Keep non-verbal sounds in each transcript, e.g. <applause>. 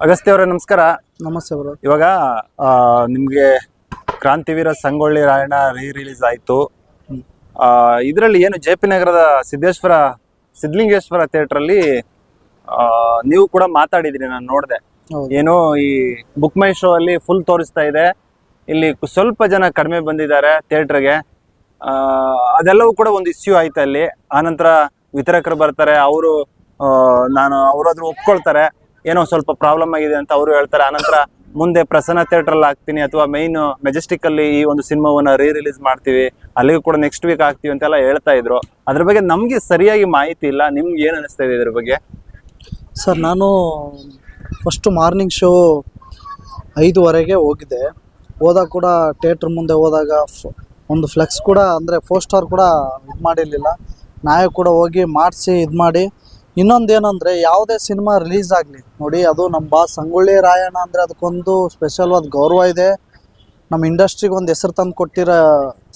ಅಗಸ್ತ್ಯ ಅವರೇ ನಮಸ್ಕಾರ. ನಮಸ್ತೆ ಬ್ರೋ. ಇವಾಗ ನಿಮ್ಗೆ ಕ್ರಾಂತಿವೀರ ಸಂಗೊಳ್ಳಿ ರಾಯಣ್ಣ ರೀ ರಿಲೀಸ್ ಆಯ್ತು ಇದರಲ್ಲಿ ಏನು ಜೆ ಪಿ ನಗರದ ಸಿದ್ದೇಶ್ವರ ಸಿದ್ಲಿಂಗೇಶ್ವರ ಥಿಯೇಟರ್ ಅಲ್ಲಿ ಆ, ನೀವು ಕೂಡ ಮಾತಾಡಿದ್ರಿ ನಾನು ನೋಡಿದೆ. ಏನು ಈ ಬುಕ್ ಮೈ ಶೋ ಅಲ್ಲಿ ಫುಲ್ ತೋರಿಸ್ತಾ ಇದೆ. ಇಲ್ಲಿ ಸ್ವಲ್ಪ ಜನ ಕಡಿಮೆ ಬಂದಿದ್ದಾರೆ ಥಿಯೇಟ್ರಿಗೆ. ಅದೆಲ್ಲವೂ ಕೂಡ ಒಂದು ಇಶ್ಯೂ ಆಯ್ತು ಅಲ್ಲಿ. ಆನಂತರ ವಿತರಕರು ಬರ್ತಾರೆ ಅವರು ನಾನು ಅವರಾದ್ರೂ ಒಪ್ಕೊಳ್ತಾರೆ. ಏನೋ ಸ್ವಲ್ಪ ಪ್ರಾಬ್ಲಮ್ ಆಗಿದೆ ಅಂತ ಅವರು ಹೇಳ್ತಾರೆ. ಆನಂತರ ಮುಂದೆ ಪ್ರಸನ್ನ ಥಿಯೇಟರ್ ಅಲ್ಲಿ ಹಾಕ್ತೀನಿ ಅಥವಾ ಮೈನ್ ಮೆಜೆಸ್ಟಿಕ್ ಅಲ್ಲಿ ಈ ಒಂದು ಸಿನಿಮಾವನ್ನ ರೀ ರಿಲೀಸ್ ಮಾಡ್ತೀವಿ. ಅಲ್ಲಿಗೂ ಕೂಡ ನೆಕ್ಸ್ಟ್ ವೀಕ್ ಹಾಕ್ತೀವಿ ಅಂತೆಲ್ಲ ಹೇಳ್ತಾ ಇದ್ರು. ಅದ್ರ ಬಗ್ಗೆ ನಮಗೆ ಸರಿಯಾಗಿ ಮಾಹಿತಿ ಇಲ್ಲ. ನಿಮ್ಗೆ ಏನು ಅನಿಸ್ತಾ ಇದೆ ಇದ್ರ ಬಗ್ಗೆ? ಸರ್, ನಾನು ಫಸ್ಟು ಮಾರ್ನಿಂಗ್ ಶೋ ಐದುವರೆಗೆ ಹೋಗಿದ್ದೆ. ಹೋದಾಗ ಕೂಡ ಥಿಯೇಟ್ರ್ ಮುಂದೆ ಹೋದಾಗ ಒಂದು ಫ್ಲೆಕ್ಸ್ ಕೂಡ, ಅಂದರೆ ಫೋರ್ ಸ್ಟಾರ್ ಕೂಡ ಇದು ಮಾಡಿರಲಿಲ್ಲ. ನಾವೇ ಕೂಡ ಹೋಗಿ ಮಾಡಿಸಿ ಇದು ಮಾಡಿ ಇನ್ನೊಂದು ಏನಂದರೆ ಯಾವುದೇ ಸಿನಿಮಾ ರಿಲೀಸ್ ಆಗಲಿ, ನೋಡಿ, ಅದು ನಮ್ಮ ಬಾ ಸಂಗೊಳ್ಳಿ ರಾಯಣ್ಣ ಅಂದರೆ ಅದಕ್ಕೊಂದು ಸ್ಪೆಷಲ್ವಾದ ಗೌರವ ಇದೆ. ನಮ್ಮ ಇಂಡಸ್ಟ್ರಿಗೆ ಒಂದು ಹೆಸರು ತಂದು ಕೊಟ್ಟಿರೋ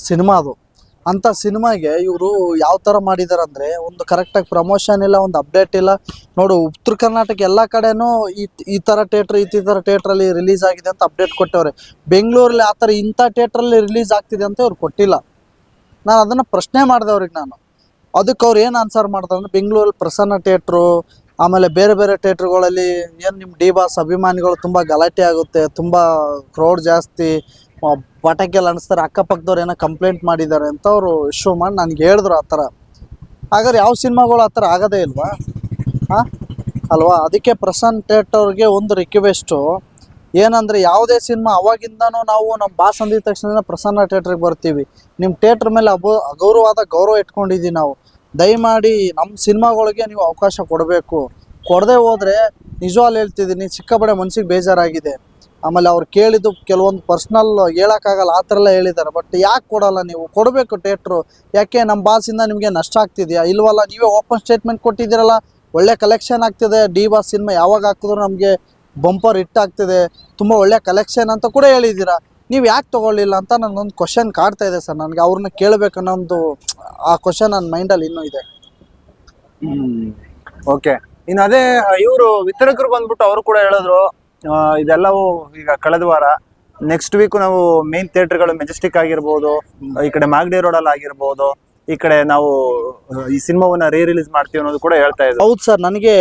ಸಿನಿಮಾ ಅದು. ಅಂಥ ಸಿನಿಮಾಗೆ ಇವರು ಯಾವ ಥರ ಮಾಡಿದ್ದಾರೆ ಒಂದು ಕರೆಕ್ಟಾಗಿ ಪ್ರಮೋಷನ್ ಇಲ್ಲ, ಒಂದು ಅಪ್ಡೇಟ್ ಇಲ್ಲ. ನೋಡು, ಉತ್ತರ ಕರ್ನಾಟಕ ಎಲ್ಲ ಕಡೆನೂ ಈ ಈ ಥರ ಥಿಯೇಟ್ರ್ ಈ ಥರ ಥಿಯೇಟ್ರಲ್ಲಿ ರಿಲೀಸ್ ಆಗಿದೆ ಅಂತ ಅಪ್ಡೇಟ್ ಕೊಟ್ಟವ್ರೆ. ಬೆಂಗಳೂರಲ್ಲಿ ಆ ಥರ ಇಂಥ ಥಿಯೇಟ್ರಲ್ಲಿ ರಿಲೀಸ್ ಆಗ್ತಿದೆ ಅಂತ ಇವ್ರು ಕೊಟ್ಟಿಲ್ಲ. ನಾನು ಅದನ್ನು ಪ್ರಶ್ನೆ ಮಾಡಿದೆ ಅವ್ರಿಗೆ ನಾನು. ಅದಕ್ಕೆ ಅವ್ರು ಏನು ಆನ್ಸರ್ ಮಾಡ್ತಾರೆ ಅಂದ್ರೆ ಬೆಂಗಳೂರಲ್ಲಿ ಪ್ರಸನ್ನ ಥಿಯೇಟ್ರು ಆಮೇಲೆ ಬೇರೆ ಬೇರೆ ಥಿಯೇಟ್ರುಗಳಲ್ಲಿ ಏನು ನಿಮ್ಮ ಡಿ ಬಾಸ್ ಅಭಿಮಾನಿಗಳು ತುಂಬ ಗಲಾಟೆ ಆಗುತ್ತೆ, ತುಂಬ ಕ್ರೌಡ್ ಜಾಸ್ತಿ ಪಟಾಕಿ ಎಲ್ಲ ಅನಿಸ್ತಾರೆ ಅಕ್ಕಪಕ್ಕದವ್ರು ಏನೋ ಕಂಪ್ಲೇಂಟ್ ಮಾಡಿದ್ದಾರೆ ಅಂತ ಅವರು ಇಶ್ಯೂ ಮಾಡಿ ನನಗೆ ಹೇಳಿದ್ರು ಆ ಥರ. ಹಾಗಾದ್ರೆ ಯಾವ ಸಿನಿಮಾಗಳು ಆ ಥರ ಆಗೋದೇ ಇಲ್ವಾ? ಹಾಂ ಅಲ್ವಾ? ಅದಕ್ಕೆ ಪ್ರಸನ್ನ ಥಿಯೇಟರ್ಗೆ ಒಂದು ರಿಕ್ವೆಸ್ಟು ಏನಂದರೆ ಯಾವುದೇ ಸಿನಿಮಾ ಅವಾಗಿಂದನೂ ನಾವು ನಮ್ಮ ಬಾಸ್ ಅಂದಿದ ತಕ್ಷಣ ಪ್ರಸನ್ನ ಥಿಯೇಟ್ರಿಗೆ ಬರ್ತೀವಿ. ನಿಮ್ಮ ಥಿಯೇಟರ್ ಮೇಲೆ ಅಬ ಅಗೌರವಾದ ಗೌರವ ಇಟ್ಕೊಂಡಿದ್ದೀವಿ ನಾವು. ದಯಮಾಡಿ ನಮ್ಮ ಸಿನಿಮಾಗಳಿಗೆ ನೀವು ಅವಕಾಶ ಕೊಡಬೇಕು. ಕೊಡದೆ ಹೋದರೆ ನಿಜವಾಗ್ಲು ಹೇಳ್ತಿದ್ದೀನಿ ಸಿಕ್ಕಾಪಡೆ ಮನ್ಸಿಗೆ ಬೇಜಾರಾಗಿದೆ. ಆಮೇಲೆ ಅವ್ರು ಕೇಳಿದ್ದು ಕೆಲವೊಂದು ಪರ್ಸ್ನಲ್ ಹೇಳೋಕ್ಕಾಗಲ್ಲ, ಆ ಥರ ಎಲ್ಲ ಹೇಳಿದ್ದಾರೆ. ಬಟ್ ಯಾಕೆ ಕೊಡಲ್ಲ ನೀವು? ಕೊಡಬೇಕು ಥಿಯೇಟ್ರು. ಯಾಕೆ? ನಮ್ಮ ಬಾಸಿಂದ ನಿಮಗೆ ನಷ್ಟ ಆಗ್ತಿದೆಯಾ? ಇಲ್ವಲ್ಲ, ನೀವೇ ಓಪನ್ ಸ್ಟೇಟ್ಮೆಂಟ್ ಕೊಟ್ಟಿದ್ದೀರಲ್ಲ? ಒಳ್ಳೆ ಕಲೆಕ್ಷನ್ ಆಗ್ತಿದೆ. ಡಿ ಬಾಸ್ ಸಿನಿಮಾ ಯಾವಾಗ ಹಾಕಿದ್ರು ನಮಗೆ ಬಂಪರ್ ಹಿಟ್ ಆಗ್ತಿದೆ ತುಂಬ ಒಳ್ಳೆ ಕಲೆಕ್ಷನ್ ಅಂತ ಕೂಡ ಹೇಳಿದ್ದೀರಾ. ನೀವು ಯಾಕೆ ತೊಗೊಳ್ಳಿಲ್ಲ ಅಂತ ನನಗೊಂದು ಕ್ವಶನ್ ಕಾಡ್ತಾ ಇದೆ ಸರ್. ನನಗೆ ಅವ್ರನ್ನ ಕೇಳಬೇಕು ಒಂದು ಆ ಕ್ವಶನ್ ನನ್ನ ಮೈಂಡಲ್ಲಿ ಇನ್ನೂ ಇದೆ. ಓಕೆ ಇನ್ನು ಅದೇ, ಇವರು ವಿತರಕರು ಬಂದ್ಬಿಟ್ಟು ಅವರು ಕೂಡ ಹೇಳಿದ್ರು ಇದೆಲ್ಲವೂ ಈಗ ಕಳೆದ ವಾರ. ನೆಕ್ಸ್ಟ್ ವೀಕ್ ನಾವು ಮೇನ್ ಥಿಯೇಟ್ರ್ಗಳು ಮೆಜೆಸ್ಟಿಕ್ ಆಗಿರ್ಬೋದು, ಈ ಕಡೆ ಮಾಗಡಿ ರೋಡಲ್ಲಿ ಆಗಿರ್ಬೋದು ಈ ಕಡೆ ನಾವು ಈ ಸಿನಿಮಾವನ್ನ ರೀ ರಿಲೀಸ್ ಮಾಡ್ತೀವಿ ಅನ್ನೋದು ಕೂಡ ಹೇಳ್ತಾ ಇದ್ದಾರೆ ಹೌದು ಸರ್ ನನಗೆ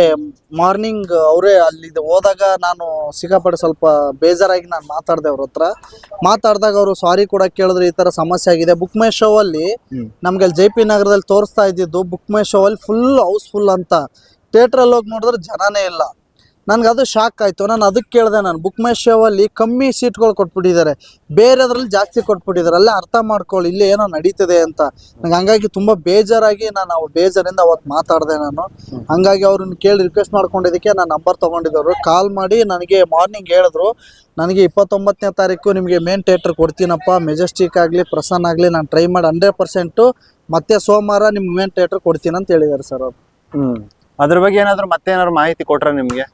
ಮಾರ್ನಿಂಗ್ ಅವರೇ ಅಲ್ಲಿ ಹೋದಾಗ ನಾನು ಸಿಕ್ಕಾಪಟ್ಟೆ ಸ್ವಲ್ಪ ಬೇಜಾರಾಗಿ ನಾನು ಮಾತಾಡಿದೆ ಅವ್ರ ಹತ್ರ. ಮಾತಾಡಿದಾಗ ಅವರು ಸಾರಿ ಕೂಡ ಕೇಳಿದ್ರೆ ಈ ತರ ಸಮಸ್ಯೆ ಆಗಿದೆ. ಬುಕ್ ಮೈ ಶೋ ಅಲ್ಲಿ. ನಮ್ಗೆ ಅಲ್ಲಿ ಜೆ ಪಿ ನಗರದಲ್ಲಿ ತೋರಿಸ್ತಾ ಇದ್ದಿದ್ದು ಬುಕ್ ಮೈ ಶೋ ಅಲ್ಲಿ ಫುಲ್ ಹೌಸ್ಫುಲ್ ಅಂತ. ಥಿಯೇಟ್ರಲ್ಲಿ ಹೋಗಿ ನೋಡಿದ್ರೆ ಜನನೇ ಇಲ್ಲ. ನನಗೆ ಅದು ಶಾಕ್ ಆಯಿತು. ನಾನು ಅದಕ್ಕೆ ಕೇಳಿದೆ ನಾನು. ಬುಕ್ ಮೈ ಶೋ ಅಲ್ಲಿ ಕಮ್ಮಿ ಸೀಟ್ಗಳು ಕೊಟ್ಬಿಟ್ಟಿದ್ದಾರೆ. ಬೇರೆದ್ರಲ್ಲಿ ಜಾಸ್ತಿ ಕೊಟ್ಬಿಟ್ಟಿದ್ದಾರೆ. ಅಲ್ಲೇ ಅರ್ಥ ಮಾಡ್ಕೊಳ್ಳಿ ಇಲ್ಲಿ ಏನೋ ನಡೀತದೆ ಅಂತ. ನಂಗೆ ಹಂಗಾಗಿ ತುಂಬ ಬೇಜಾರಾಗಿ ನಾನು ಅವ್ರು ಬೇಜಾರಿಂದ ಅವತ್ತು ಮಾತಾಡಿದೆ ನಾನು. ಹಂಗಾಗಿ ಅವ್ರನ್ನ ಕೇಳಿ ರಿಕ್ವೆಸ್ಟ್ ಮಾಡ್ಕೊಂಡಿದ್ದಕ್ಕೆ ನಾನು ನಂಬರ್ ತೊಗೊಂಡಿದ್ದವರು. ಕಾಲ್ ಮಾಡಿ ನನಗೆ ಮಾರ್ನಿಂಗ್ ಹೇಳಿದ್ರು. ನನಗೆ ಇಪ್ಪತ್ತೊಂಬತ್ತನೇ ತಾರೀಕು ನಿಮಗೆ ಮೇನ್ ಥಿಯೇಟ್ರ್ ಕೊಡ್ತೀನಪ್ಪ. ಮೆಜೆಸ್ಟಿಕ್ ಆಗಲಿ, ಪ್ರಸನ್ನ ಆಗಲಿ ನಾನು ಟ್ರೈ ಮಾಡಿ ಹಂಡ್ರೆಡ್ ಪರ್ಸೆಂಟು ಮತ್ತೆ ಸೋಮವಾರ ನಿಮ್ಗೆ ಮೇನ್ ಥಿಯೇಟರ್ ಕೊಡ್ತೀನಿ ಅಂತ ಹೇಳಿದ್ದಾರೆ ಸರ್ ಅವರು. ಹ್ಞೂ ಅದ್ರ ಬಗ್ಗೆ ಏನಾದರೂ ಮತ್ತೆ ಏನಾದ್ರು ಮಾಹಿತಿ ಕೊಟ್ರೆ ನಿಮ್ಗೆ?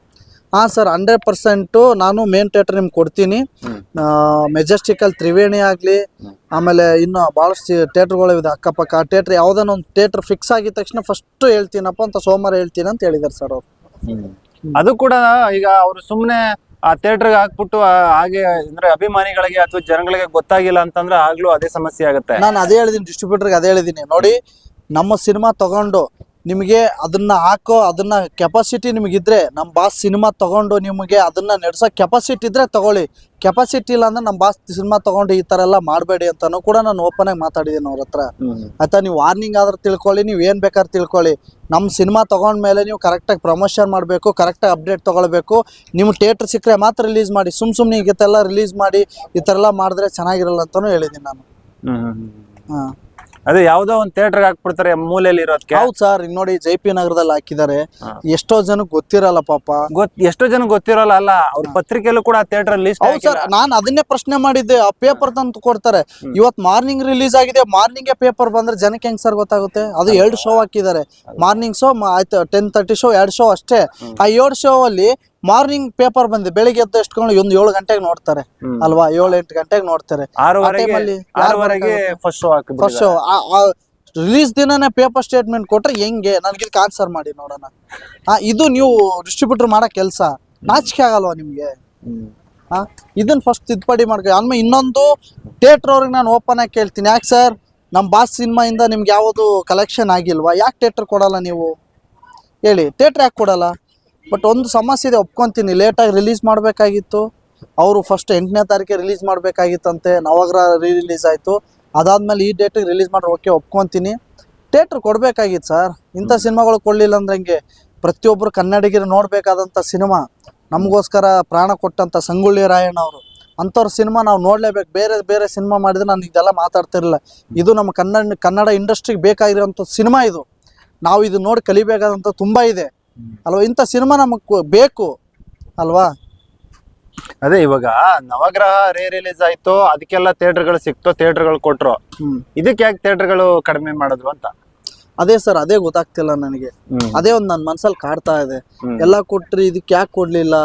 ಹಾಂ ಸರ್ ಹಂಡ್ರೆಡ್ ಪರ್ಸೆಂಟು ನಾನು ಮೇನ್ ಥಿಯೇಟರ್ ನಿಮ್ಗೆ ಕೊಡ್ತೀನಿ. ಮೆಜೆಸ್ಟಿಕಲ್ ತ್ರಿವೇಣಿ ಆಗಲಿ ಆಮೇಲೆ ಇನ್ನು ಭಾಳಷ್ಟು ಥಿಯೇಟ್ರ್ಗಳಿವೆ ಇದೆ ಅಕ್ಕಪಕ್ಕ. ಆ ಥಿಯೇಟ್ರ್ ಯಾವುದನ್ನ ಒಂದು ಥಿಯೇಟ್ರ್ ಫಿಕ್ಸ್ ಆಗಿದ ತಕ್ಷಣ ಫಸ್ಟು ಹೇಳ್ತೀನಪ್ಪ ಅಂತ ಸೋಮವಾರ ಹೇಳ್ತೀನಿ ಅಂತ ಹೇಳಿದ್ದಾರೆ ಸರ್ ಅವರು. ಅದು ಕೂಡ ಈಗ ಅವರು ಸುಮ್ಮನೆ ಆ ಥಿಯೇಟರ್ಗೆ ಹಾಕ್ಬಿಟ್ಟು ಹಾಗೆ ಅಂದ್ರೆ ಅಭಿಮಾನಿಗಳಿಗೆ ಅಥವಾ ಜನಗಳಿಗೆ ಗೊತ್ತಾಗಿಲ್ಲ ಅಂತಂದ್ರೆ ಆಗ್ಲೂ ಅದೇ ಸಮಸ್ಯೆ ಆಗುತ್ತೆ. ನಾನು ಅದೇ ಹೇಳಿದ್ದೀನಿ ಡಿಸ್ಟ್ರಿಬ್ಯೂಟರ್ಗೆ ಅದೇ ಹೇಳಿದೀನಿ. ನೋಡಿ ನಮ್ಮ ಸಿನಿಮಾ ತಗೊಂಡು ನಿಮಗೆ ಅದನ್ನ ಹಾಕೋ ಅದನ್ನ ಕೆಪಾಸಿಟಿ ನಿಮಗಿದ್ರೆ ನಮ್ಮ ಬಾಸ್ ಸಿನಿಮಾ ತಗೊಂಡು ನಿಮಗೆ ಅದನ್ನ ನಡೆಸೋ ಕೆಪಾಸಿಟಿ ಇದ್ರೆ ತಗೊಳ್ಳಿ. ಕೆಪಾಸಿಟಿ ಇಲ್ಲ ಅಂದ್ರೆ ನಮ್ಮ ಬಾಸ್ ಸಿನಿಮಾ ತಗೊಂಡು ಈ ಥರ ಎಲ್ಲ ಮಾಡಬೇಡಿ ಅಂತಾನು ಕೂಡ ನಾನು ಓಪನ್ ಆಗಿ ಮಾತಾಡಿದ್ದೀನಿ ಅವ್ರ ಹತ್ರ. ಆಯ್ತಾ? ನೀವು ವಾರ್ನಿಂಗ್ ಆದ್ರೆ ತಿಳ್ಕೊಳ್ಳಿ ನೀವು ಏನು ಬೇಕಾದ್ರೆ ತಿಳ್ಕೊಳ್ಳಿ. ನಮ್ಮ ಸಿನಿಮಾ ತೊಗೊಂಡ್ಮೇಲೆ ನೀವು ಕರೆಕ್ಟಾಗಿ ಪ್ರಮೋಷನ್ ಮಾಡಬೇಕು ಕರೆಕ್ಟಾಗಿ ಅಪ್ಡೇಟ್ ತೊಗೊಳ್ಬೇಕು. ನಿಮ್ಮ ಥಿಯೇಟ್ರ್ ಸಿಕ್ಕರೆ ಮಾತ್ರ ರಿಲೀಸ್ ಮಾಡಿ ಸುಮ್ ಸುಮ್ಮನೆ ಈಗತ್ತೆಲ್ಲ ರಿಲೀಸ್ ಮಾಡಿ ಈ ಥರ ಎಲ್ಲ ಮಾಡಿದ್ರೆ ಚೆನ್ನಾಗಿರಲ್ಲ ಅಂತಲೂ ಹೇಳಿದ್ದೀನಿ ನಾನು. ಹಾಂ. ಅದೇ ಯಾವ್ದೋ ಒಂದ್ ಥಿಯೇಟರ್ ಹಾಕ್ಬಿಡ್ತಾರೆ ಮೂಲೆಯಲ್ಲಿ ಇರೋದಕ್ಕೆ ಹೌದು ಸರ್ ಈಗ ನೋಡಿ ಜೆ ಪಿ ನಗರದಲ್ಲಿ ಹಾಕಿದ್ದಾರೆ. ಎಷ್ಟೋ ಜನಕ್ಕೆ ಗೊತ್ತಿರಲ್ಲ ಪಾಪ. ಗೊತ್ ಎಷ್ಟೋ ಜನ ಗೊತ್ತಿರಲ್ಲ ಅಲ್ಲ ಅವ್ರ ಪತ್ರಿಕೆಯಲ್ಲೂ ಕೂಡ ಥಿಯೇಟರ್ ಲಿಸ್ಟ್ ಹೌದು ಸರ್ ನಾನು ಅದನ್ನೇ ಪ್ರಶ್ನೆ ಮಾಡಿದ್ದೆ ಆ ಪೇಪರ್ ತಂದು ಕೊಡ್ತಾರೆ. ಇವತ್ ಮಾರ್ನಿಂಗ್ ರಿಲೀಸ್ ಆಗಿದೆ ಮಾರ್ನಿಂಗ್ ಪೇಪರ್ ಬಂದ್ರೆ ಜನಕ್ಕೆ ಹೆಂಗ್ ಸರ್ ಗೊತ್ತಾಗುತ್ತೆ? ಅದು ಎರಡು ಶೋ ಹಾಕಿದ್ದಾರೆ. ಮಾರ್ನಿಂಗ್ ಶೋ ಆಯ್ತು ಟೆನ್ ತರ್ಟಿ ಶೋ ಎರಡು ಶೋ ಅಷ್ಟೇ. ಆ ಏಳು ಶೋ ಅಲ್ಲಿ ಮಾರ್ನಿಂಗ್ ಪೇಪರ್ ಬಂದೆ ಬೆಳಿಗ್ಗೆ ಎದ್ದು ಎಷ್ಟುಕೊಂಡು ಒಂದು ಏಳು ಗಂಟೆಗೆ ನೋಡ್ತಾರೆ. ಅಲ್ವಾ? ಏಳು ಎಂಟು ಗಂಟೆಗೆ ನೋಡ್ತಾರೆ. ಫಸ್ಟ್ ಶೋ ರಿಲೀಸ್ ದಿನನೇ ಪೇಪರ್ ಸ್ಟೇಟ್ಮೆಂಟ್ ಕೊಟ್ರೆ ಹೆಂಗೆ? ನನ್ಗೆ ಇದಕ್ಕೆ ಆನ್ಸರ್ ಮಾಡಿ ನೋಡೋಣ. ಇದು ನೀವು ಡಿಸ್ಟ್ರಿಬ್ಯೂಟರ್ ಮಾಡೋ ಕೆಲಸ. ನಾಚಿಕೆ ಆಗಲ್ವಾ ನಿಮ್ಗೆ? ಹಾ ಇದನ್ನ ಫಸ್ಟ್ ತಿದ್ದುಪಡಿ ಮಾಡ್ಕೊ ಆಮೇಲೆ ಇನ್ನೊಂದು ಥಿಯೇಟ್ರ್ ಅವ್ರಿಗೆ ನಾನು ಓಪನ್ ಆಗಿ ಕೇಳ್ತೀನಿ. ಯಾಕೆ ಸರ್ ನಮ್ಮ ಬಾಸ್ ಸಿನಿಮಾಯಿಂದ ನಿಮ್ಗೆ ಯಾವುದು ಕಲೆಕ್ಷನ್ ಆಗಿಲ್ವಾ? ಯಾಕೆ ಥಿಯೇಟ್ರ್ ಕೊಡಲ್ಲ ನೀವು? ಹೇಳಿ ಥಿಯೇಟ್ರ್ ಯಾಕೆ ಕೊಡಲ್ಲ? ಬಟ್ ಒಂದು ಸಮಸ್ಯೆ ಇದೆ ಒಪ್ಕೊಂತೀನಿ. ಲೇಟಾಗಿ ರಿಲೀಸ್ ಮಾಡಬೇಕಾಗಿತ್ತು. ಅವರು ಫಸ್ಟ್ ಎಂಟನೇ ತಾರೀಕಿಗೆ ರಿಲೀಸ್ ಮಾಡಬೇಕಾಗಿತ್ತಂತೆ. ನವಗ್ರಹ ರೀ ರಿಲೀಸ್ ಆಯಿತು. ಅದಾದಮೇಲೆ ಈ ಡೇಟಿಗೆ ರಿಲೀಸ್ ಮಾಡಿ ಓಕೆ ಒಪ್ಕೊಂತೀನಿ. ಥಿಯೇಟ್ರ್ ಕೊಡಬೇಕಾಗಿತ್ತು ಸರ್ ಇಂಥ ಸಿನಿಮಾಗಳು ಕೊಡಲಿಲ್ಲ ಅಂದ್ರೆ ಹಂಗೆ? ಪ್ರತಿಯೊಬ್ಬರು ಕನ್ನಡಿಗರು ನೋಡಬೇಕಾದಂಥ ಸಿನಿಮಾ. ನಮಗೋಸ್ಕರ ಪ್ರಾಣ ಕೊಟ್ಟಂಥ ಸಂಗೊಳ್ಳಿ ರಾಯಣ್ಣ ಅವರು. ಅಂಥವ್ರ ಸಿನಿಮಾ ನಾವು ನೋಡಲೇಬೇಕು. ಬೇರೆ ಬೇರೆ ಸಿನಿಮಾ ಮಾಡಿದ್ರೆ ನಾನು ಇದೆಲ್ಲ ಮಾತಾಡ್ತಿರಲಿಲ್ಲ. ಇದು ನಮ್ಮ ಕನ್ನಡ ಕನ್ನಡ ಇಂಡಸ್ಟ್ರಿಗೆ ಬೇಕಾಗಿರೋಂಥ ಸಿನಿಮಾ ಇದು. ನಾವು ಇದು ನೋಡಿ ಕಲಿಬೇಕಾದಂಥ ತುಂಬ ಇದೆ. ಅಲ್ವಾ? ಇಂಥ ಸಿನಿಮಾ ನಮಗೆ ಬೇಕು ಅಲ್ವಾ? ಅದೇ ಇವಾಗ ನವಗ್ರಹ ರೇ ರಿಲೀಸ್ ಆಯ್ತು ಅದಕ್ಕೆಲ್ಲ ಥಿಯೇಟರ್ಗಳು ಸಿಕ್ತು ಥಿಯೇಟರ್ಗಳು ಕೊಟ್ರು ಇದಕ್ಕೆ ಯಾಕೆ ಥಿಯೇಟರ್ಗಳು ಕಡಿಮೆ ಮಾಡಿದ್ರು ಅಂತ? ಅದೇ ಸರ್ ಅದೇ ಗೊತ್ತಾಗ್ತಿಲ್ಲ ನನಗೆ. ಅದೇ ಒಂದು ನನ್ನ ಮನ್ಸಲ್ಲಿ ಕಾಡ್ತಾ ಇದೆ. ಎಲ್ಲ ಕೊಟ್ರಿ ಇದಕ್ಕೆ ಯಾಕೆ ಕೊಡ್ಲಿಲ್ಲ.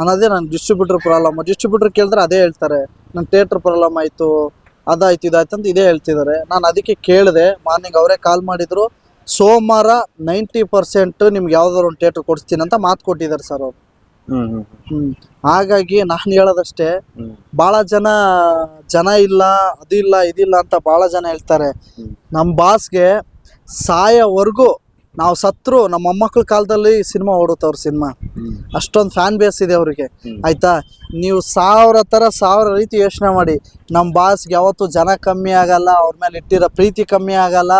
ಅನ್ನೋದೇ ನನ್ನ ಡಿಸ್ಟ್ರಿಬ್ಯೂಟರ್ ಪ್ರಾಬ್ಲಮ್ ಡಿಸ್ಟ್ರಿಬ್ಯೂಟರ್ ಕೇಳಿದ್ರೆ ಅದೇ ಹೇಳ್ತಾರೆ. ನನ್ನ ಥಿಯೇಟರ್ ಪ್ರಾಬ್ಲಮ್ ಆಯ್ತು ಅದಾಯ್ತು ಇದಾಯ್ತು ಅಂತ ಇದೇ ಹೇಳ್ತಿದ್ದಾರೆ. ನಾನು ಅದಕ್ಕೆ ಕೇಳಿದೆ ಮಾರ್ನಿಂಗ್ ಅವರೇ ಕಾಲ್ ಮಾಡಿದ್ರು. ಸೋಮವಾರ ನೈಂಟಿ ಪರ್ಸೆಂಟ್ ನಿಮ್ಗೆ ಯಾವ್ದಾದ್ರು ಒಂದು ಥಿಯೇಟರ್ ಕೊಡಿಸ್ತೀನಿ ಅಂತ ಮಾತು ಕೊಟ್ಟಿದ್ದಾರೆ ಸರ್ ಅವರು. ಹ್ಮ್ ಹಾಗಾಗಿ ನಾನು ಹೇಳೋದಷ್ಟೇ ಬಹಳ ಭಾಳ ಜನ ಜನ ಇಲ್ಲ ಅದಿಲ್ಲ ಇದಿಲ್ಲ ಅಂತ ಭಾಳ ಜನ ಹೇಳ್ತಾರೆ. ನಮ್ಮ ಬಾಸ್ಗೆ ಸಾಯವರೆಗೂ ನಾವು ಸತ್ರು ನಮ್ಮ ಮೊಮ್ಮಕ್ಳ ಕಾಲದಲ್ಲಿ ಸಿನಿಮಾ ಓಡುತ್ತವ್ರ ಸಿನಿಮಾ ಹ್ಮ್. ಅಷ್ಟೊಂದು ಫ್ಯಾನ್ ಬೇಸ್ ಇದೆ ಅವರಿಗೆ. ಆಯಿತಾ ಆಯ್ತಾ? ನೀವು ಸಾವಿರ ಥರ ಸಾವಿರ ರೀತಿ ಯೋಚನೆ ಮಾಡಿ. ನಮ್ಮ ಬಾಸ್ಗೆ ಯಾವತ್ತೂ ಜನ ಕಮ್ಮಿ ಆಗಲ್ಲ ಅವ್ರ ಮೇಲೆ ಇಟ್ಟಿರೋ ಪ್ರೀತಿ ಕಮ್ಮಿ ಆಗಲ್ಲ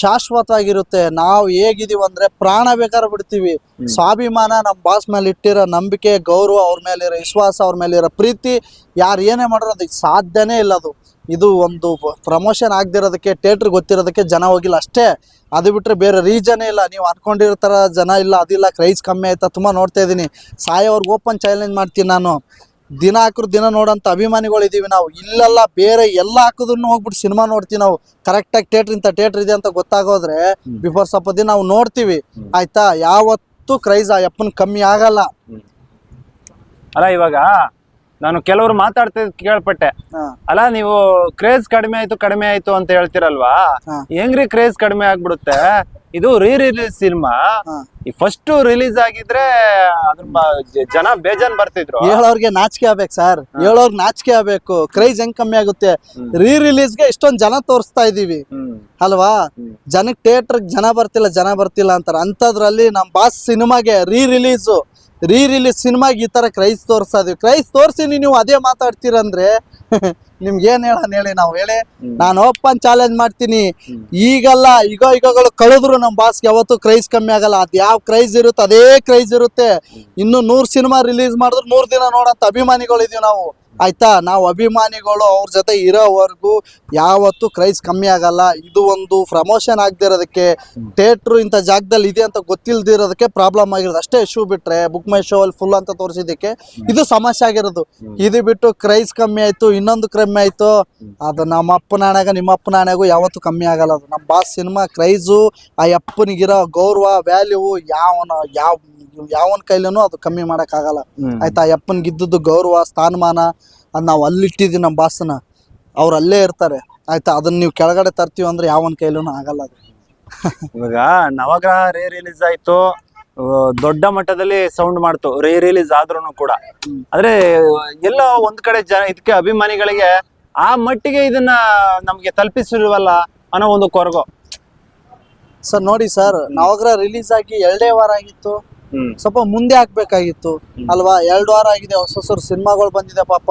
ಶಾಶ್ವತವಾಗಿರುತ್ತೆ. ನಾವು ಹೇಗಿದೀವಿ ಅಂದ್ರೆ ಪ್ರಾಣ ಬೇಕಾರ ಬಿಡ್ತೀವಿ. ಸ್ವಾಭಿಮಾನ ನಮ್ಮ ಬಾಸ್ ಮೇಲೆ ಇಟ್ಟಿರೋ ನಂಬಿಕೆ ಗೌರವ ಅವ್ರ ಮೇಲಿರೋ ವಿಶ್ವಾಸ ಅವ್ರ ಮೇಲಿರೋ ಪ್ರೀತಿ ಯಾರು ಏನೇ ಮಾಡ್ರು ಅದಕ್ಕೆ ಸಾಧ್ಯನೇ ಇಲ್ಲ ಅದು. ಇದು ಒಂದು ಪ್ರಮೋಷನ್ ಆಗದಿರೋದಕ್ಕೆ ಥಿಯೇಟ್ರ್ ಗೊತ್ತಿರೋದಕ್ಕೆ ಜನ ಹೋಗಿಲ್ಲ ಅಷ್ಟೇ. ಅದು ಬಿಟ್ಟರೆ ಬೇರೆ ರೀಸನೇ ಇಲ್ಲ. ನೀವು ಅನ್ಕೊಂಡಿರೋ ಥರ ಜನ ಇಲ್ಲ ಅದಿಲ್ಲ ಕ್ರೈಸ್ ಕಮ್ಮಿ ಆಯ್ತಾ? ತುಂಬ ನೋಡ್ತಾ ಇದ್ದೀನಿ. ಸಾಯೋರ್ಗೆ ಓಪನ್ ಚಾಲೆಂಜ್ ಮಾಡ್ತೀನಿ ನಾನು. ದಿನ ಹಾಕಿದ್ರು ದಿನ ನೋಡೋಂಥ ಅಭಿಮಾನಿಗಳಿದ್ದೀವಿ ನಾವು. ಇಲ್ಲೆಲ್ಲ ಬೇರೆ ಎಲ್ಲ ಹಾಕಿದ್ರು ಹೋಗ್ಬಿಟ್ಟು ಸಿನಿಮಾ ನೋಡ್ತೀವಿ ನಾವು. ಕರೆಕ್ಟಾಗಿ ಥಿಯೇಟ್ರ್ ಇಂಥ ಥಿಯೇಟ್ರ್ ಇದೆ ಅಂತ ಗೊತ್ತಾಗೋದ್ರೆ. ಬಿಫೋರ್ ದಿನ ನಾವು ನೋಡ್ತೀವಿ. ಆಯ್ತಾ? ಯಾವತ್ತೂ ಕ್ರೈಸ್ ಆ ಯಪ್ಪನ ಕಮ್ಮಿ ಆಗಲ್ಲ. ಅಲ್ಲ ಇವಾಗ ನಾನು ಕೆಲವರು ಮಾತಾಡ್ತಿದ್ ಕೇಳ್ಪಟ್ಟೆ. ಅಲ್ಲ ನೀವು ಕ್ರೇಜ್ ಕಡಿಮೆ ಆಯ್ತು ಕಡಿಮೆ ಆಯ್ತು ಅಂತ ಹೇಳ್ತಿರಲ್ವಾ. ಹೆಂಗ್ರಿ ಕ್ರೇಜ್ ಕಡಿಮೆ ಆಗ್ಬಿಡುತ್ತೆ? ಇದು ರೀ ರಿಲೀಸ್ ಸಿನಿಮಾ ಈ ಫಸ್ಟ್ ರಿಲೀಸ್ ಆಗಿದ್ರೆ ಅದ್ರ ಜನ ಬೇಜಾನ್ ಬರ್ತಿದ್ರು. ಹೇಳೋರ್ಗೆ ನಾಚಿಕೆ ಆಗ್ಬೇಕು ಸರ್. ಹೇಳೋರ್ಗೆ ನಾಚಿಕೆ ಆಗ್ಬೇಕು. ಕ್ರೇಜ್ ಹೆಂಗ್ ಕಮ್ಮಿ ಆಗುತ್ತೆ? ರೀ ರೀ ರಿಲೀಸ್ಗೆ ಇಷ್ಟೊಂದು ಜನ ತೋರಿಸ್ತಾ ಇದೀವಿ. ಅಲ್ವಾ? ಜನಕ್ ಜನಕ್ಕೆ ಥಿಯೇಟ್ರಿಗೆ ಜನ ಬರ್ತಿಲ್ಲ ಜನ ಬರ್ತಿಲ್ಲ ಅಂತಾರೆ. ಅಂತದ್ರಲ್ಲಿ ನಮ್ಮ ಬಾಸ್ ಸಿನಿಮಾಗೆ ರೀ ರಿಲೀಸು ರೀ ರಿಲೀಸ್ ಸಿನಿಮಾಗೆ ಈ ಥರ ಕ್ರೈಸ್ ತೋರಿಸೋದು ಕ್ರೈಸ್ ತೋರಿಸಿ ನೀವು ಅದೇ ಮಾತಾಡ್ತೀರಂದ್ರೆ <laughs> ನಿಮ್ಗೆ ಏನ್ ಹೇಳೋಣ ಹೇಳಿ ನಾವು ಹೇಳಿ. ನಾನು ಓಪನ್ ಚಾಲೆಂಜ್ ಮಾಡ್ತೀನಿ. ಈಗಲ್ಲ ಈಗ ಈಗಗಳು ಕಳೆದ್ರು ನಮ್ಮ ಬಾಸ್ಗೆ ಯಾವತ್ತು ಕ್ರೈಸ್ ಕಮ್ಮಿ ಆಗಲ್ಲ. ಅದು ಯಾವ ಕ್ರೈಸ್ ಇರುತ್ತೆ ಅದೇ ಕ್ರೈಸ್ ಇರುತ್ತೆ. ಇನ್ನು ನೂರ್ ಸಿನಿಮಾ ರಿಲೀಸ್ ಮಾಡಿದ್ರು ನೂರು ದಿನ ನೋಡೋಂಥ ಅಭಿಮಾನಿಗಳಿದೀವಿ ನಾವು. ಆಯ್ತಾ? ನಾವು ಅಭಿಮಾನಿಗಳು ಅವ್ರ ಜೊತೆ ಇರೋವರೆಗೂ ಯಾವತ್ತೂ ಕ್ರೈಸ್ ಕಮ್ಮಿ ಆಗಲ್ಲ. ಇದು ಒಂದು ಪ್ರಮೋಷನ್ ಆಗದಿರೋದಕ್ಕೆ ಥಿಯೇಟ್ರು ಇಂಥ ಜಾಗದಲ್ಲಿ ಇದೆ ಅಂತ ಗೊತ್ತಿಲ್ಲದಿರೋದಕ್ಕೆ ಪ್ರಾಬ್ಲಮ್ ಆಗಿರೋದು. ಅಷ್ಟೇ ಇಶ್ಯೂ ಬಿಟ್ರೆ ಬುಕ್ ಮೈ ಶೋ ಅಲ್ಲಿ ಫುಲ್ ಅಂತ ತೋರಿಸಿದ್ದಕ್ಕೆ ಇದು ಸಮಸ್ಯೆ ಆಗಿರೋದು. ಇದು ಬಿಟ್ಟು ಕ್ರೈಸ್ ಕಮ್ಮಿ ಆಯ್ತು ಇನ್ನೊಂದು ಕಮ್ಮಿ ಆಯ್ತು ಅದು ನಮ್ಮ ಅಪ್ಪನ ಹಣೆಗ ನಿಮ್ಮ ಅಪ್ಪನ ಹಣೆಗೂ ಯಾವತ್ತೂ ಕಮ್ಮಿ ಆಗಲ್ಲ ಅದು. ನಮ್ಮ ಬಾಸ್ ಸಿನಿಮಾ ಕ್ರೈಸು ಆ ಅಪ್ಪನಿಗಿರೋ ಗೌರವ ವ್ಯಾಲ್ಯೂ ಯಾವನ ಯಾವ ಯಾವನ ಕೈಲೂ ಅದು ಕಮ್ಮಿ ಮಾಡಕ್ ಆಗಲ್ಲ. ಆಯ್ತಾ? ಅಪ್ಪನ್ ಗಿದ್ದದ್ದು ಇದ್ದದ್ದು ಗೌರವ ಸ್ಥಾನಮಾನ ಅದು ನಾವು ಅಲ್ಲಿಟ್ಟಿದ್ದೀವಿ ನಮ್ಮ ಬಾಸನ. ಅವ್ರು ಅಲ್ಲೇ ಇರ್ತಾರೆ. ಆಯ್ತಾ? ಅದನ್ನ ನೀವು ಕೆಳಗಡೆ ತರ್ತೀವಿ ಅಂದ್ರೆ ಯಾವನ್ ಕೈಲೂ ಆಗಲ್ಲ ಅದು. <laughs> ಇವಾಗ ನವಗ್ರಹ ರೇ ರಿಲೀಸ್ ಆಯ್ತು ದೊಡ್ಡ ಮಟ್ಟದಲ್ಲಿ ಸೌಂಡ್ ಮಾಡ್ತು. ರೇ ರಿಲೀಸ್ ಆದ್ರೂ ಕೂಡ ಆದ್ರೆ ಎಲ್ಲ ಒಂದ್ ಕಡೆ ಜನ ಇದಕ್ಕೆ ಅಭಿಮಾನಿಗಳಿಗೆ ಆ ಮಟ್ಟಿಗೆ ಇದನ್ನ ನಮ್ಗೆ ತಲುಪಿಸಿಲ್ವಲ್ಲ ಅನ್ನೋ ಒಂದು ಕೊರಗು. ಸರ್ ನೋಡಿ ಸರ್ ನವಗ್ರಹ ರಿಲೀಸ್ ಆಗಿ ಎರಡೇ ವಾರ ಆಗಿತ್ತು. ಸ್ವಲ್ಪ ಮುಂದೆ ಹಾಕ್ಬೇಕಾಗಿತ್ತು. ಅಲ್ವಾ? ಎರಡು ವಾರ ಆಗಿದೆ ಹೊಸ ಹೊಸ ಸಿನಿಮಾಗಳು ಬಂದಿದೆ ಪಾಪ.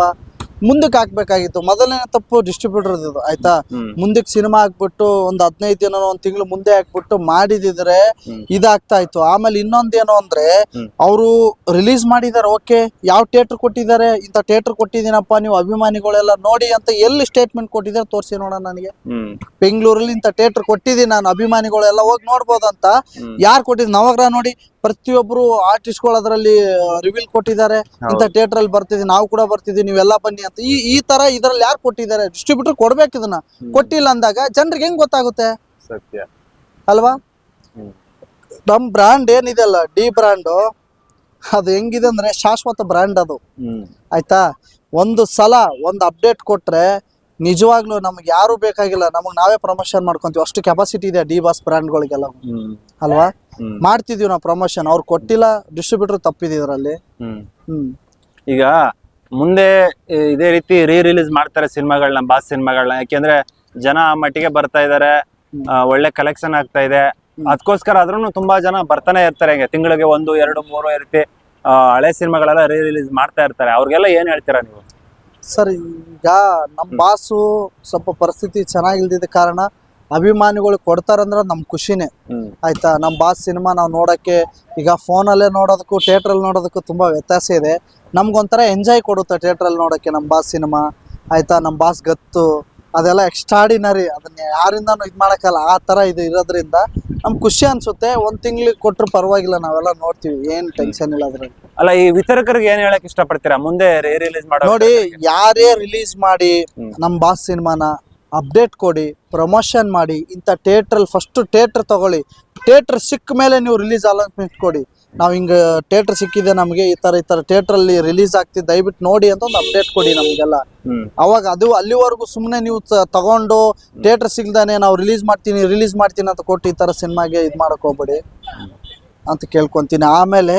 ಮುಂದಕ್ಕೆ ಹಾಕ್ಬೇಕಾಗಿತ್ತು. ಮೊದಲನೇ ತಪ್ಪು ಡಿಸ್ಟ್ರಿಬ್ಯೂಟರ್ ಇದು ಆಯ್ತಾ? ಮುಂದಕ್ಕೆ ಸಿನಿಮಾ ಹಾಕ್ಬಿಟ್ಟು ಒಂದು ಹದಿನೈದು ದಿನ ಒಂದು ತಿಂಗಳು ಮುಂದೆ ಹಾಕ್ಬಿಟ್ಟು ಮಾಡಿದಿದ್ರೆ. ಇದಾಗ್ತಾ ಇತ್ತು. ಆಮೇಲೆ ಇನ್ನೊಂದೇನು ಅಂದ್ರೆ. ಅವರು ರಿಲೀಸ್ ಮಾಡಿದಾರೆ ಓಕೆ ಯಾವ ಥಿಯೇಟರ್ ಕೊಟ್ಟಿದ್ದಾರೆ ಇಂತ ಥಿಯೇಟರ್ ಕೊಟ್ಟಿದ್ದೀನಪ್ಪ ನೀವು ಅಭಿಮಾನಿಗಳೆಲ್ಲ ನೋಡಿ ಅಂತ ಎಲ್ಲಿ ಸ್ಟೇಟ್ಮೆಂಟ್ ಕೊಟ್ಟಿದ್ದಾರೆ ತೋರಿಸಿ ನೋಡೋಣ ನನಗೆ. ಬೆಂಗಳೂರಲ್ಲಿ ಇಂತ ಥಿಯೇಟರ್ ಕೊಟ್ಟಿದ್ದೀನಿ ನಾನು ಅಭಿಮಾನಿಗಳೆಲ್ಲ ಹೋಗಿ ನೋಡ್ಬೋದಂತ. ಯಾರು ಕೊಟ್ಟಿದ್ದು? ನವಗ್ರಹ ನೋಡಿ ಪ್ರತಿಯೊಬ್ರು ಆರ್ಟಿಸ್ಟ್ಗಳು ಅದರಲ್ಲಿ ರಿವೀಲ್ ಕೊಟ್ಟಿದ್ದಾರೆ. ಇಂಥ ಥಿಯೇಟರ್ ಅಲ್ಲಿ ಬರ್ತಿದ್ವಿ ನಾವು ಕೂಡ ಬರ್ತಿದ್ವಿ ನೀವೆಲ್ಲ ಬನ್ನಿ ಅಂತ. ಈ ಈ ತರ ಇದ್ರಲ್ಲಿ ಯಾರು ಕೊಟ್ಟಿದ್ದಾರೆ? ಡಿಸ್ಟ್ರಿಬ್ಯೂಟರ್ ಕೊಡ್ಬೇಕು ಇದನ್ನ. ಕೊಟ್ಟಿಲ್ಲ ಅಂದಾಗ ಜನರಿಗೆ ಹೆಂಗ್ ಗೊತ್ತಾಗುತ್ತೆ? ಸತ್ಯ. ಅಲ್ವಾ? ನಮ್ ಬ್ರ್ಯಾಂಡ್ ಏನಿದೆ ಅಲ್ಲ ಡಿ ಬ್ರ್ಯಾಂಡು ಅದು ಹೆಂಗಿದೆ ಅಂದ್ರೆ ಶಾಶ್ವತ ಬ್ರ್ಯಾಂಡ್ ಅದು. ಆಯ್ತಾ? ಒಂದು ಸಲ ಒಂದು ಅಪ್ಡೇಟ್ ಕೊಟ್ರೆ ನಿಜವಾಗ್ಲೂ ನಮ್ಗೆ ಯಾರು ಬೇಕಾಗಿಲ್ಲ. ನಮಗೆ ನಾವೇ ಪ್ರಮೋಷನ್ ಮಾಡ್ಕೊಂತೀವಿ. ಅಷ್ಟು ಕೆಪಾಸಿಟಿ ಇದೆ ಡಿ ಬಾಸ್ ಬ್ರ್ಯಾಂಡ್ಗಳಿಗೆಲ್ಲ ಅಲ್ವಾ? ಮಾಡ್ತಿದೀವಿ ನಾವು ಪ್ರಮೋಷನ್ ಅವ್ರು ಕೊಟ್ಟಿಲ್ಲ ಡಿಸ್ಟ್ರಿಬ್ಯೂಟರ್ ತಪ್ಪಿದೆ ಇದರಲ್ಲಿ. ಹ್ಮ್. ಈಗ ಮುಂದೆ ಇದೇ ರೀತಿ ರೀ ರಿಲೀಸ್ ಮಾಡ್ತಾರೆ ಸಿನಿಮಾಗಳನ್ನ ಬಾಸ್ ಸಿನಿಮಾಗಳನ್ನ. ಯಾಕೆಂದ್ರೆ ಜನ ಆ ಮಟ್ಟಿಗೆ ಬರ್ತಾ ಇದಾರೆ. ಒಳ್ಳೆ ಕಲೆಕ್ಷನ್ ಆಗ್ತಾ ಇದೆ. ಅದಕ್ಕೋಸ್ಕರ ಆದ್ರೂ ತುಂಬಾ ಜನ ಬರ್ತಾನೆ ಇರ್ತಾರೆ. ಹಂಗೆ ತಿಂಗಳಿಗೆ ಒಂದು ಎರಡು ಮೂರು ಈ ರೀತಿ ಹಳೆ ಸಿನಿಮಾಗಳೆಲ್ಲ ರೀ ರಿಲೀಸ್ ಮಾಡ್ತಾ ಇರ್ತಾರೆ. ಅವ್ರಿಗೆಲ್ಲ ಏನ್ ಹೇಳ್ತೀರಾ ನೀವು? ಸರ್ ಈಗ ನಮ್ಮ ಬಾಸು ಸ್ವಲ್ಪ ಪರಿಸ್ಥಿತಿ ಚೆನ್ನಾಗಿಲ್ದಿದ್ದ ಕಾರಣ ಅಭಿಮಾನಿಗಳು ಕೊಡ್ತಾರಂದ್ರೆ ನಮ್ ಖುಷಿನೇ. ಆಯ್ತಾ? ನಮ್ಮ ಬಾಸ್ ಸಿನಿಮಾ ನಾವು ನೋಡಕ್ಕೆ ಈಗ ಫೋನಲ್ಲೇ ನೋಡೋದಕ್ಕೂ ಥಿಯೇಟ್ರಲ್ಲಿ ನೋಡೋದಕ್ಕೂ ತುಂಬಾ ವ್ಯತ್ಯಾಸ ಇದೆ. ನಮ್ಗೊಂಥರ ಎಂಜಾಯ್ ಕೊಡುತ್ತೆ ಥಿಯೇಟ್ರಲ್ಲಿ ನೋಡೋಕ್ಕೆ ನಮ್ಮ ಬಾಸ್ ಸಿನಿಮಾ. ಆಯ್ತಾ? ನಮ್ಮ ಬಾಸ್ ಗತ್ತು ಅದೆಲ್ಲ ಎಕ್ಸ್ಟ್ರಾಡಿನರಿ ಅದನ್ನ ಯಾರಿಂದನೂ ಇದು ಮಾಡೋಕ್ಕಲ್ಲ. ಆ ಥರ ಇದು ಇರೋದ್ರಿಂದ ನಮ್ಗೆ ಖುಷಿ ಅನಿಸುತ್ತೆ. ಒಂದು ತಿಂಗ್ಳಿಗೆ ಕೊಟ್ಟರು ಪರವಾಗಿಲ್ಲ ನಾವೆಲ್ಲ ನೋಡ್ತೀವಿ. ಏನು ಟೆನ್ಷನ್ ಇಲ್ಲ ಅದ್ರಲ್ಲಿ. ಅಲ್ಲ ಈ ವಿತರಕರಿಗೆ ಏನ್ ಹೇಳಕ್ ಇಷ್ಟಪಡ್ತೀರಾ? ಮುಂದೆ ರೀ ರಿಲೀಸ್ ಮಾಡಿ ನೋಡಿ ಯಾರೇ ರಿಲೀಸ್ ಮಾಡಿ. ನಮ್ಮ ಬಾಸ್ ಸಿನಿಮಾನ ಅಪ್ಡೇಟ್ ಕೊಡಿ ಪ್ರಮೋಷನ್ ಮಾಡಿ ಇಂಥ ಥಿಯೇಟ್ರಲ್ಲಿ ಫಸ್ಟ್ ಥಿಯೇಟ್ರ್ ತಗೊಳ್ಳಿ. ಥಿಯೇಟ್ರ್ ಸಿಕ್ಕ ಮೇಲೆ ನೀವು ರಿಲೀಸ್ ಅಲೌನ್ಸ್ಮೆಂಟ್ ಕೊಡಿ. ನಾವು ಹಿಂಗೆ ಥಿಯೇಟ್ರ್ ಸಿಕ್ಕಿದೆ ನಮಗೆ ಈ ಥರ ಈ ಥರ ಥಿಯೇಟ್ರಲ್ಲಿ ರಿಲೀಸ್ ಆಗ್ತಿದೆ ದಯವಿಟ್ಟು ನೋಡಿ ಅಂತ ಒಂದು ಅಪ್ಡೇಟ್ ಕೊಡಿ ನಮಗೆಲ್ಲ. ಅವಾಗ ಅದು ಅಲ್ಲಿವರೆಗೂ ಸುಮ್ಮನೆ ನೀವು ತಗೊಂಡು ಥಿಯೇಟ್ರ್ ಸಿಗ್ದಾನೆ ನಾವು ರಿಲೀಸ್ ಮಾಡ್ತೀನಿ ರಿಲೀಸ್ ಮಾಡ್ತೀನಿ ಅಂತ ಕೊಟ್ಟು ಈ ಥರ ಸಿನಿಮಾಗೆ ಇದು ಮಾಡೋಕೆ ಹೋಗ್ಬೇಡಿ ಅಂತ ಕೇಳ್ಕೊಂತೀನಿ. ಆಮೇಲೆ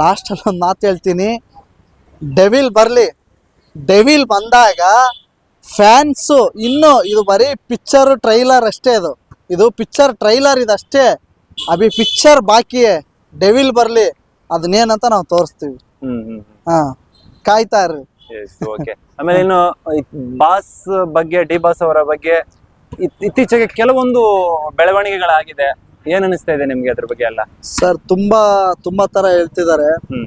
ಲಾಸ್ಟಲ್ಲಿ ಒಂದು ಮಾತು ಹೇಳ್ತೀನಿ. ಡೆವಿಲ್ ಬರಲಿ. ಡೆವಿಲ್ ಬಂದಾಗ ಫ್ಯಾನ್ಸು ಇನ್ನು ಇದು ಬರೀ ಪಿಕ್ಚರ್ ಟ್ರೈಲರ್ ಅಷ್ಟೇ ಇದು. ಇದು ಪಿಕ್ಚರ್ ಟ್ರೈಲರ್ ಇದು ಅಷ್ಟೇ ಅಭಿ ಪಿಕ್ಚರ್ ಬಾಕಿಯೇ ಡೆವಿಲ್ ಬರಲಿ. ಅದನ್ನೇನಂತ ನಾವು ತೋರಿಸ್ತೀವಿ. ಹ್ಮ್ ಹ್ಮ್ ಹಾಂ. ಕಾಯ್ತಾ ಇರ್ರಿ. ಓಕೆ ಆಮೇಲೆ ಇನ್ನು ಬಾಸ್ ಬಗ್ಗೆ ಡಿ ಬಾಸ್ ಅವರ ಬಗ್ಗೆ ಇತ್- ಇತ್ತೀಚೆಗೆ ಕೆಲವೊಂದು ಬೆಳವಣಿಗೆಗಳಾಗಿದೆ. ಏನ್ ಅನಿಸ್ತಾ ಇದೆ ನಿಮ್ಗೆ ಅದ್ರ ಬಗ್ಗೆ ಎಲ್ಲ? ಸರ್ ತುಂಬಾ ತುಂಬಾ ತರ ಹೇಳ್ತಿದ್ದಾರೆ. ಹ್ಮ್.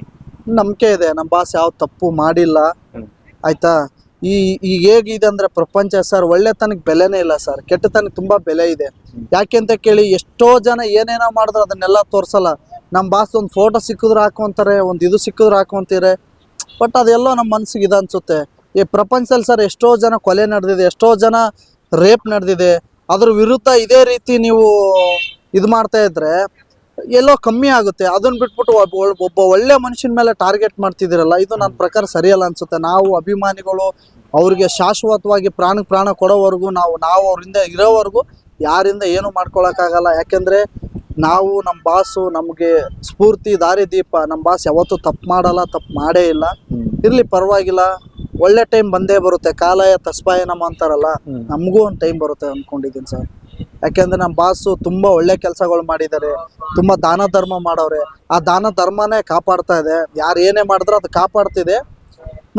ನಂಬಿಕೆ ಇದೆ. ನಮ್ಮ ಬಾಸ್ ಯಾವ ತಪ್ಪು ಮಾಡಿಲ್ಲ. ಹ್ಮ್. ಆಯ್ತಾ? ಈ ಈಗ ಹೇಗಿದೆ ಅಂದ್ರೆ ಪ್ರಪಂಚ ಸರ್ ಒಳ್ಳೆತನಕ್ಕೆ ಬೆಲೆನೇ ಇಲ್ಲ ಸರ್, ಕೆಟ್ಟತನಕ್ಕೆ ತುಂಬಾ ಬೆಲೆ ಇದೆ. ಯಾಕೆ ಅಂತ ಕೇಳಿ ಎಷ್ಟೋ ಜನ ಏನೇನೋ ಮಾಡಿದ್ರು ಅದನ್ನೆಲ್ಲ ತೋರಿಸಲ್ಲ. ನಮ್ಮ ಬಾಸ್ ಒಂದು ಫೋಟೋ ಸಿಕ್ಕಿದ್ರು ಹಾಕೊಂತಾರೆ ಒಂದು ಇದು ಸಿಕ್ಕಿದ್ರು ಹಾಕೊಂತೀರೆ ಬಟ್ ಅದೆಲ್ಲೋ ನಮ್ಮ ಮನ್ಸಿಗೆ ಇದು ಅನ್ಸುತ್ತೆ. ಈ ಪ್ರಪಂಚದಲ್ಲಿ ಸರ್ ಎಷ್ಟೋ ಜನ ಕೊಲೆ ನಡೆದಿದೆ, ಎಷ್ಟೋ ಜನ ರೇಪ್ ನಡೆದಿದೆ. ಅದ್ರ ವಿರುದ್ಧ ಇದೇ ರೀತಿ ನೀವು ಇದು ಮಾಡ್ತಾ ಇದ್ರೆ ಎಲ್ಲೋ ಕಮ್ಮಿ ಆಗುತ್ತೆ. ಅದನ್ನ ಬಿಟ್ಬಿಟ್ಟು ಒಬ್ಬ ಒಳ್- ಒಬ್ಬ ಒಳ್ಳೆ ಮನುಷ್ಯನ ಮೇಲೆ ಟಾರ್ಗೆಟ್ ಮಾಡ್ತಿದ್ದೀರಲ್ಲ ಇದು ನನ್ನ ಪ್ರಕಾರ ಸರಿಯಲ್ಲ ಅನ್ಸುತ್ತೆ. ನಾವು ಅಭಿಮಾನಿಗಳು ಅವ್ರಿಗೆ ಶಾಶ್ವತವಾಗಿ ಪ್ರಾಣ ಪ್ರಾಣ ಕೊಡೋವರೆಗೂ ನಾವು ನಾವು ಅವರಿಂದ ಇರೋವರೆಗೂ ಯಾರಿಂದ ಏನು ಮಾಡ್ಕೊಳಕ್ಕಾಗಲ್ಲ. ಯಾಕೆಂದ್ರೆ ನಾವು ನಮ್ಮ ಬಾಸು ನಮಗೆ ಸ್ಫೂರ್ತಿ ದಾರಿದೀಪ ನಮ್ಮ ಬಾಸ್ ಯಾವತ್ತೂ ತಪ್ಪು ಮಾಡಲ್ಲ ತಪ್ಪು ಮಾಡೇ ಇಲ್ಲ. ಇರ್ಲಿ ಪರವಾಗಿಲ್ಲ. ಒಳ್ಳೆ ಟೈಮ್ ಬಂದೇ ಬರುತ್ತೆ. ಕಾಲಯ ತಸ್ಪಾಯ ನಮ್ಮ ಅಂತಾರಲ್ಲ ನಮಗೂ ಒಂದು ಟೈಮ್ ಬರುತ್ತೆ ಅಂದ್ಕೊಂಡಿದ್ದೀನಿ ಸರ್. ಯಾಕೆಂದ್ರೆ ನಮ್ಮ ಬಾಸು ತುಂಬಾ ಒಳ್ಳೆ ಕೆಲಸಗಳು ಮಾಡಿದ್ದಾರೆ ತುಂಬಾ ದಾನ ಧರ್ಮ ಮಾಡವ್ರೆ ಆ ದಾನ ಧರ್ಮನೇ ಕಾಪಾಡ್ತಾ ಇದೆ. ಯಾರು ಏನೇ ಮಾಡಿದ್ರು ಅದು ಕಾಪಾಡ್ತಿದೆ.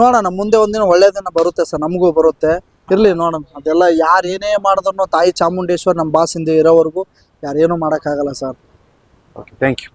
ನೋಡೋಣ, ಮುಂದೆ ಒಂದಿನ ಒಳ್ಳೆ ದಿನ ಬರುತ್ತೆ ಸರ್, ನಮಗೂ ಬರುತ್ತೆ. ಇರ್ಲಿ, ನೋಡೋಣ. ಅದೆಲ್ಲ ಯಾರು ಏನೇ ಮಾಡಿದ್ರು ತಾಯಿ ಚಾಮುಂಡೇಶ್ವರ್ ನಮ್ಮ ಬಾಸಿಂದ ಇರೋವರೆಗೂ ಯಾರೇನು ಮಾಡೋಕ್ಕಾಗಲ್ಲ ಸರ್. Okay thank you